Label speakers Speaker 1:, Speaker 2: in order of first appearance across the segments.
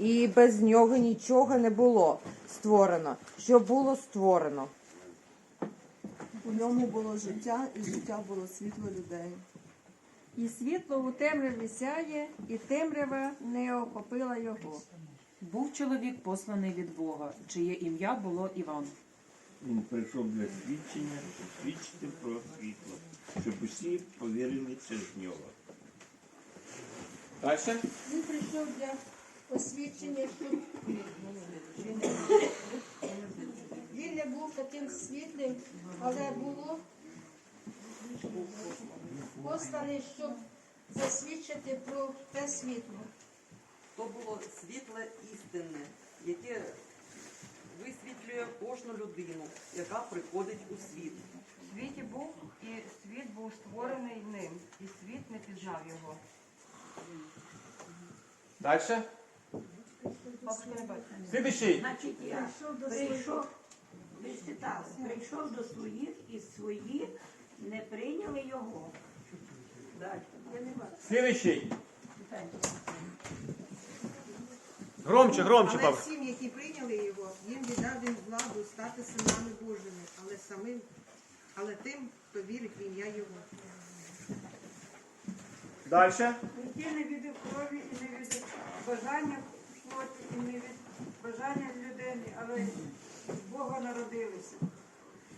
Speaker 1: і без нього нічого не було створено. Що було створено?
Speaker 2: У ньому було життя, і життя було світло людей.
Speaker 3: І світло у темряві сяє, і темрява не охопила його.
Speaker 4: Був чоловік посланий від Бога, чиє ім'я було Іван.
Speaker 5: Він прийшов для свідчення, щоб свідчити про світло, щоб усі повірили через нього.
Speaker 6: Дальше.
Speaker 3: Він прийшов для освідчення, щоб він не був таким світлим, але було посланий, щоб засвідчити про те світло.
Speaker 7: То було світле істинне, яке висвітлює кожну людину, яка приходить у світ.
Speaker 8: В світі був, і світ був створений ним, і світ не пізнав його.
Speaker 6: Дальше. Слідуючий.
Speaker 9: Значить, я прийшов, ви ж читали, прийшов до своїх і свої не прийняли його. Далі. Я не бачу.
Speaker 6: Слідуючий. Громче, громче,
Speaker 10: Але
Speaker 6: бабусь.
Speaker 10: всім, які прийняли його, їм віддав він владу стати синами Божими, але самим, але тим, хто вірить в ім'я Його.
Speaker 6: Дальше.
Speaker 8: Які не від крові і не від бажання плоті, і не від бажання людини, але від Бога народилися.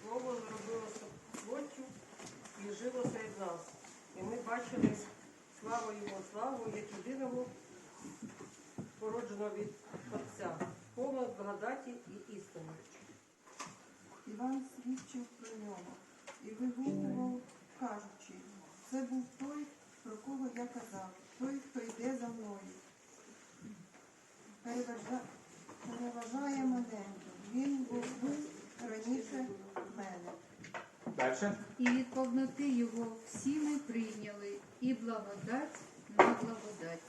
Speaker 8: Слово зробилося плоттю і жило серед нас. І ми бачили славу Його, славу як єдиного породженого від Отця, повна благодаті і істини.
Speaker 2: Іван свідчив про нього і вигукував, кажучи, це був той, про кого я казав, той, хто йде за мною. Переважає мене. Він був був раніше мене.
Speaker 6: Дальше.
Speaker 11: І від повноти його всі ми прийняли, і благодать на благодать.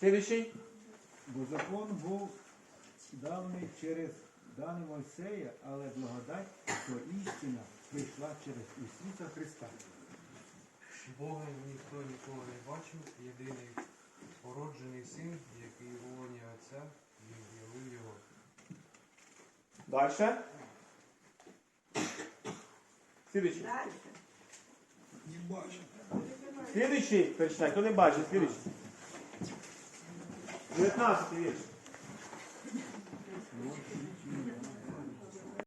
Speaker 6: Слідуючий.
Speaker 12: Бо закон був давний через дане Мойсея, але благодать, то істина прийшла через Ісуса Христа.
Speaker 13: Бога ніхто ніколи не бачив, єдиний породжений син, який у лоні Отця, він явив його.
Speaker 6: Дальше. Слідуючий.
Speaker 9: Далі.
Speaker 6: Слідуючий. Перечитай. Хто не бачить? Слідуючий. 19 вірш.